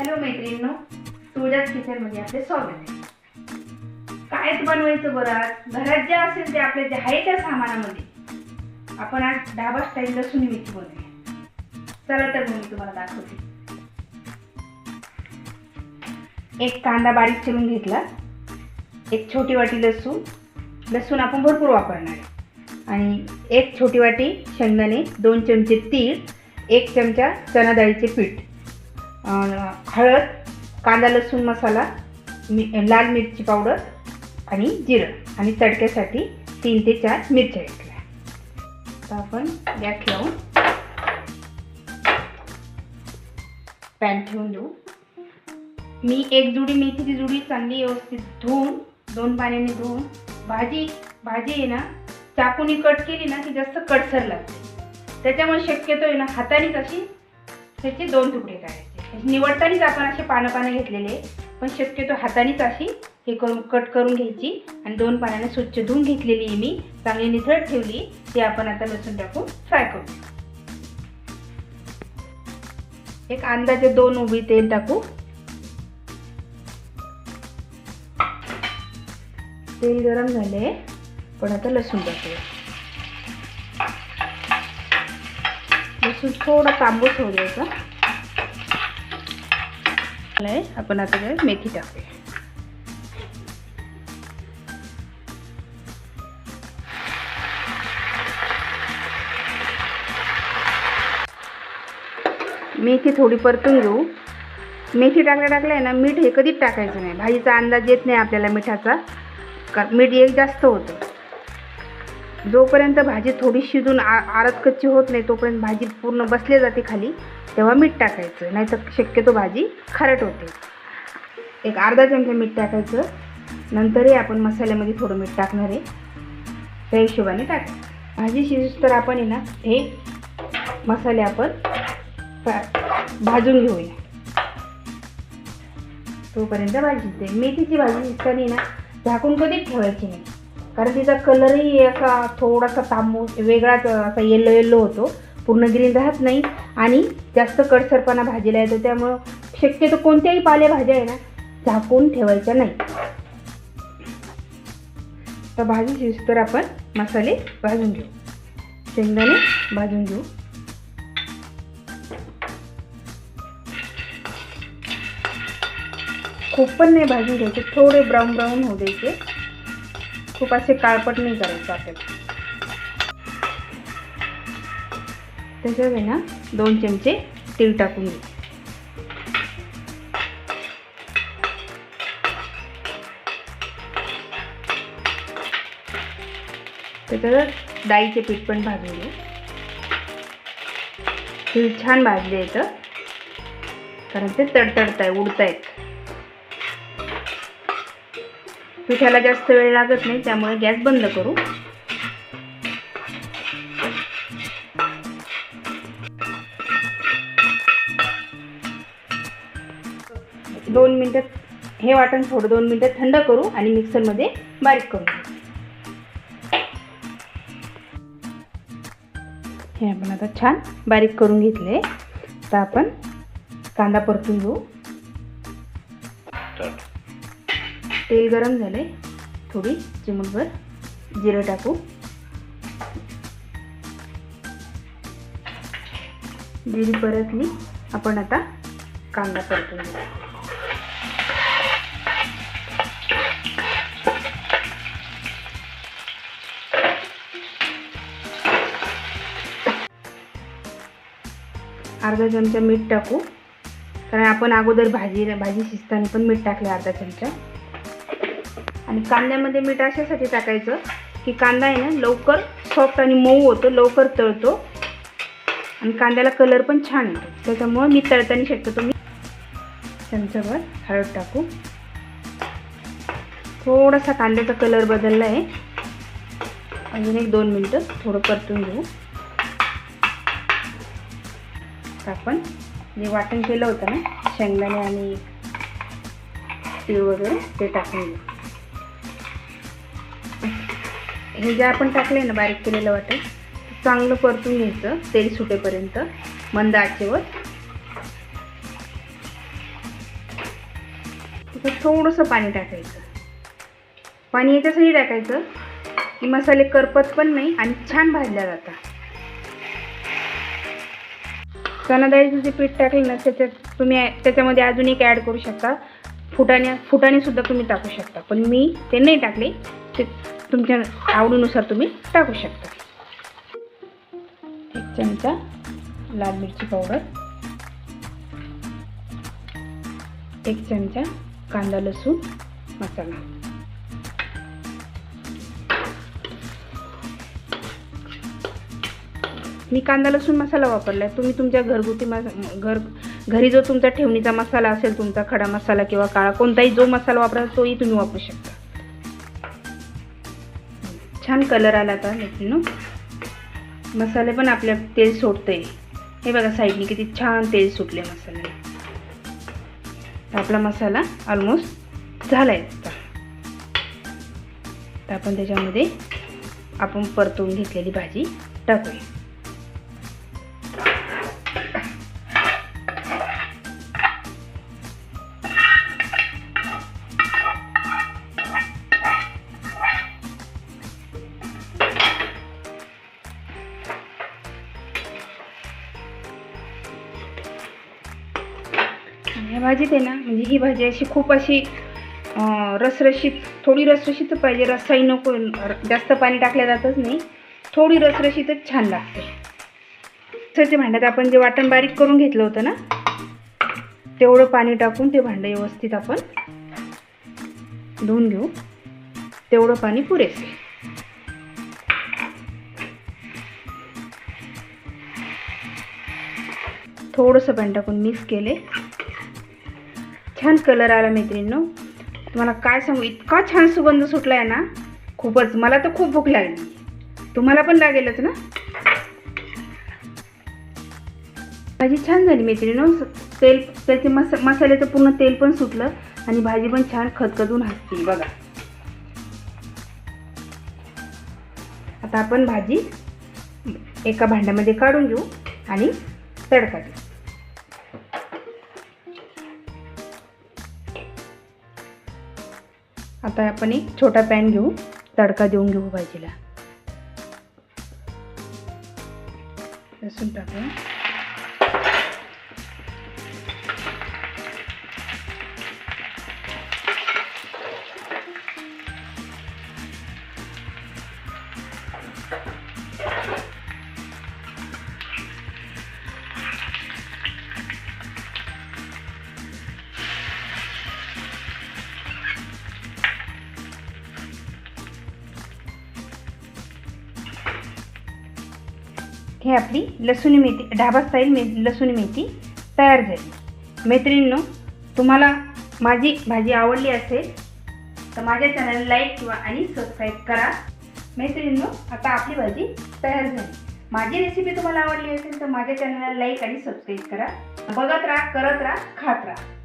Hello मैत्रिणींनो तुळजाच किचनमध्ये आपले स्वागत आहे. कायच बनवायचं बरं आज? घरात जे असेल ते आपल्या जे आहे त्या सामानामध्ये. आपण आज ढाबा स्टाईल लसूण मिरची बनवूया. चला तर मग मी तुम्हाला दाखवते. एक कांदा बारीक चिरून घेतला. एक छोटी वाटी लसूण. लसूण आपण भरपूर वापरणार आहे. आणि एक छोटी वाटी शेंगदाणे दोन चमचे तीळ एक चमचा चणा डाळीचे पीठ. हळद कांदा लसूण मसाला मि लाल मिरची पावडर आणि जिरं आणि तडक्यासाठी तीन ते चार मिरच्या घेतल्या. तर आपण गॅस लावून पॅन ठेवून देऊ. मी एक जुडी मेथीची जुडी चांगली व्यवस्थित धुवून दोन पाण्याने धुवून भाजी भाजी आहे ना चाकूने कट केली ना की जास्त कडसर लागते. त्याच्यामुळे शक्यतो आहे ना हातानेच अशी त्याचे दोन तुकडे करायचे निवडतानाच आपण असे पानं पानं घेतलेले पण शक्यतो हातानेच अशी हे करून कट करून घ्यायची. आणि दोन पाण्याने स्वच्छ धुवून घेतलेली आहे मी. चांगली निथळत ठेवली ती आपण आता लसूण टाकून फ्राय करू. एक अंदाजे दोन उभी तेल टाकू. तेल गरम झाले पण आता लसूण टाकूया. लसूण थोडा तांबूस होऊ द्यायचा आहे आपण आता काय मेथी टाकूया. मेथी थोडी परतून घेऊ. मेथी टाकल्या टाकल्या आहे ना मीठ हे कधीच टाकायचं नाही. भाजीचा अंदाज येत नाही आपल्याला मिठाचा. कारण मीठ एक जास्त होतं. जोपर्यंत भाजी थोडी शिजून आ आरत कच्ची होत नाही तोपर्यंत भाजी पूर्ण बसली जाते खाली. तेव्हा मीठ टाकायचं नाहीतर शक्यतो भाजी खारट होते. एक अर्धा चमचा मीठ टाकायचं नंतरही आपण मसाल्यामध्ये थोडं मीठ टाकणार आहे. त्या हिशोबाने टाक. भाजी शिजूस तर आपण आहे ना हे मसाले आपण भाजून घेऊया. तोपर्यंत भाजी शिजते. मेथीची भाजी शिजताना ना झाकून कधीच ठेवायची नाही. कारण तिचा कलरही असा थोडासा तांबूस वेगळाच असा येल्लो येल्लो होतो. पूर्ण ग्रीन राहत नाही आणि जास्त कडसरपणा भाजीला येतो. त्यामुळं शक्यतो कोणत्याही पालेभाज्या आहे ना झाकून ठेवायच्या नाही. तर भाजी शिजतर तर आपण मसाले भाजून घेऊ. शेंगदाणे भाजून घेऊ. खूप पण नाही भाजून घ्यायचे थोडे ब्राऊन ब्राऊन होऊ द्यायचे. खूप असे काळपट नाही करायचं आपल्याला. त्याच्यात आहे ना दोन चमचे तीळ टाकून घे. त्याच्यात डाळीचे पीठ पण भाजून घे. तीळ छान भाजले येतं कारण ते तडतडत आहे उडत आहेत पिठाला जास्त वेळ लागत नाही त्यामुळे गॅस बंद करू. दोन मिनटं हे वाटण थोडं दोन मिनटं थंड करू आणि मिक्सरमध्ये बारीक करू. हे आपण आता छान बारीक करून घेतले. तर आपण कांदा परतून घेऊ. तेल गरम झाले थोडी चिमूटभर जिरं टाकू. जिरी परतली आपण आता कांदा परतून घेऊ. अर्धा चमचा मीठ टाकू. कारण आपण अगोदर भाजी भाजी शिजताना पण मीठ टाकलं अर्धा चमचा. आणि कांद्यामध्ये मीठ अशासाठी टाकायचं की कांदा आहे ना लवकर सॉफ्ट आणि मऊ होतो लवकर तळतो. आणि कांद्याला कलर पण छान येतो. त्याच्यामुळं मी तळताना शक्यतो मी चमचाभर हळद टाकू. थोडासा कांद्याचा कलर बदलला आहे अजून एक दोन मिनटं थोडं परतून घेऊ. आपण. जे वाटण केलं होतं ना शेंगदाणे आणि तीळ वगैरे ते टाकून घेऊ हे जे आपण टाकले ना बारीक केलेलं वाटण चांगलं परतून घ्यायचं तेल सुटेपर्यंत मंद आचेवर. तिथं थोडंसं पाणी टाकायचं. पाणी याच्यासाठी टाकायचं की मसाले करपत पण नाही आणि छान भाजल्या जातात. चणा डाळीचं जे पीठ टाकलं ना त्याच्यात तुम्ही त्याच्यामध्ये अजून एक ॲड करू शकता. फुटाने फुटाणेसुद्धा तुम्ही टाकू शकता. पण मी ते नाही टाकले. ते तुमच्या आवडीनुसार तुम्ही टाकू शकता. एक चमचा लाल मिरची पावडर. एक चमचा कांदा लसूण मसाला. मी कांदा लसूण मसाला वापरला आहे तुम्ही तुमच्या घरगुती मस घर घरी जो तुमचा ठेवणीचा मसाला असेल तुमचा खडा मसाला किंवा काळा कोणताही जो मसाला वापरा तोही तुम्ही वापरू शकता. छान कलर आला आता मैत्रिणीनो मसाले पण आपल्या तेल सोडतंय. हे बघा साईडने किती छान तेल सुटले मसाले तर आपला मसाला ऑलमोस्ट झाला आहे आता. तर आपण त्याच्यामध्ये आपण परतून घेतलेली भाजी टाकूया. भाजीत आहे ना. म्हणजे ही भाजी अशी खूप अशी रसरशीत थोडी रसरशीतच पाहिजे. रस्साही नको र- जास्त पाणी टाकल्या जातच नाही. थोडी रसरशीतच छान लागते. मिक्सरच्या भांड्यात आपण जे वाटण बारीक करून घेतलं होतं ना तेवढं पाणी टाकून ते भांडं व्यवस्थित आपण धुवून घेऊ. तेवढं पाणी पुरेसे थोडंसं पाणी टाकून मिक्स केले. छान कलर आला मैत्रिणींनो. तुम्हाला काय सांगू इतका छान सुगंध सुटला आहे ना खूपच. मला तर खूप भूक लागली. तुम्हाला पण लागेलच ना? भाजी छान झाली मैत्रिणीनो. तेल त्याचे मस मसाल्याचं पूर्ण तेल पण सुटलं आणि भाजी पण छान खतखतून हसतील बघा. आता आपण भाजी एका भांड्यामध्ये काढून घेऊ आणि तडका देऊ. आता आपण एक छोटा पॅन घेऊ तडका देऊन घेऊ भाजीला. लसूण टाकूया हे आपली लसूणी मेथी ढाबा स्टाईल मे लसूणी मेथी तयार झाली. मैत्रिणींनो तुम्हाला माझी भाजी आवडली असेल तर माझ्या चॅनल लाईक किंवा आणि सबस्क्राईब करा. मैत्रिणींनो आता आपली भाजी तयार झाली. माझी रेसिपी तुम्हाला आवडली असेल तर माझ्या चॅनलला लाईक आणि सबस्क्राईब करा. बघत राहा करत राहा खात राहा.